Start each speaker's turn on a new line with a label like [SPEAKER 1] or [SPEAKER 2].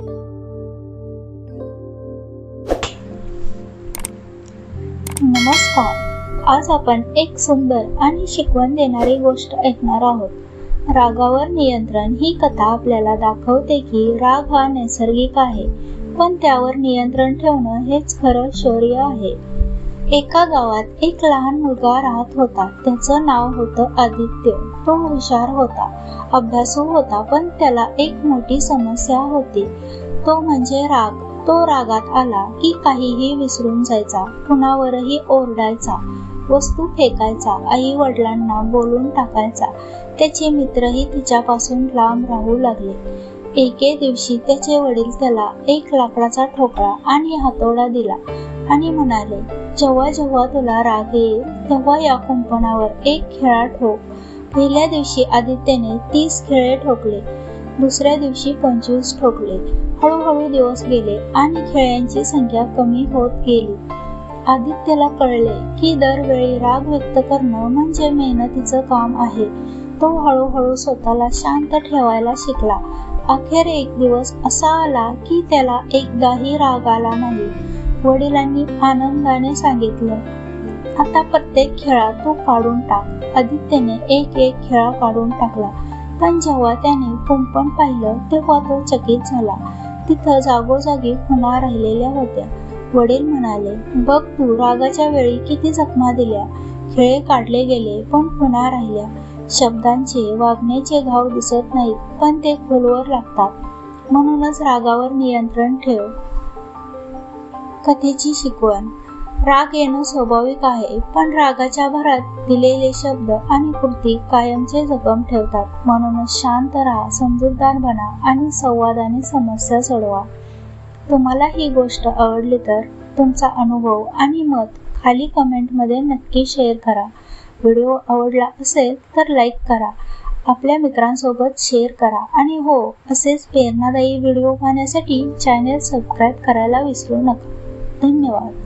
[SPEAKER 1] नमस्कार. आज आपण एक सुंदर आणि शिकवण देणारी गोष्ट ऐकणार आहोत. रागावर नियंत्रण ही कथा आपल्याला दाखवते की राग हा नैसर्गिक आहे पण त्यावर नियंत्रण ठेवणं हेच खरं शौर्य आहे. एका गावात एक लहान मुलगा राहत होता त्याचं नाव होतं आदित्य. तो हुशार होता अभ्यासू होता पण त्याला एक मोठी समस्या होती. तो म्हणजे राग. तो रागात आला की काहीही विसरून जायचा कुणावरही ओरडायचा वस्तू फेकायचा आई वडिलांना बोलून टाकायचा. त्याचे मित्रही तिच्यापासून लांब राहू लागले. एके दिवशी त्याचे वडील त्याला एक लाकडाचा ठोकळा आणि हातोडा दिला आणि म्हणाले जेव्हा जेव्हा तुला राग येईल तेव्हा या कुंपणावर एक खेळा ठोक पहिल्या दिवशी आदित्यने तीस खेळे ठोकले दुसऱ्या दिवशी पंचवीस ठोकले. हळूहळू दिवस गेले आणि खेळ्यांची संख्या कमी होत गेली. आदित्यला कळले की दरवेळी राग व्यक्त करणं म्हणजे मेहनतीचं काम आहे. तो हळूहळू स्वतःला शांत ठेवायला शिकला. अखेर एक दिवस असा आला की त्याला एकदाही राग आला नाही. वडिलांनी आनंदाने सांगितलं आता प्रत्येक खेळा तू काढून टाक. आदित्यने एक एक खेळा काढून टाकला. पण जेव्हा त्याने कुंपण पाहिलं तेव्हा तो चकित झाला. तिथं जागोजागी खुणा राहिलेल्या होत्या. वडील म्हणाले बघ तू रागाच्या वेळी किती जखमा दिल्या. खेळे काढले गेले पण खुणा राहिल्या. शब्दांचे वागण्याचे घाव दिसत नाहीत पण ते खोलवर लागतात. म्हणूनच रागावर नियंत्रण ठेव. कथेची शिकवण. राग येणं स्वाभाविक आहे पण रागाच्या भरात दिलेले शब्द आणि कृती कायमचे जखम ठेवतात. म्हणूनच शांत राहा समजूतदार बना आणि संवादाने समस्या सोडवा. तुम्हाला ही गोष्ट आवडली तर तुमचा अनुभव आणि मत खाली कमेंटमध्ये नक्की शेअर करा. व्हिडिओ आवडला असेल तर लाईक करा. आपल्या मित्रांसोबत शेअर करा आणि हो असेच प्रेरणादायी व्हिडिओ पाहण्यासाठी चॅनेल सबस्क्राईब करायला विसरू नका. धन्यवाद.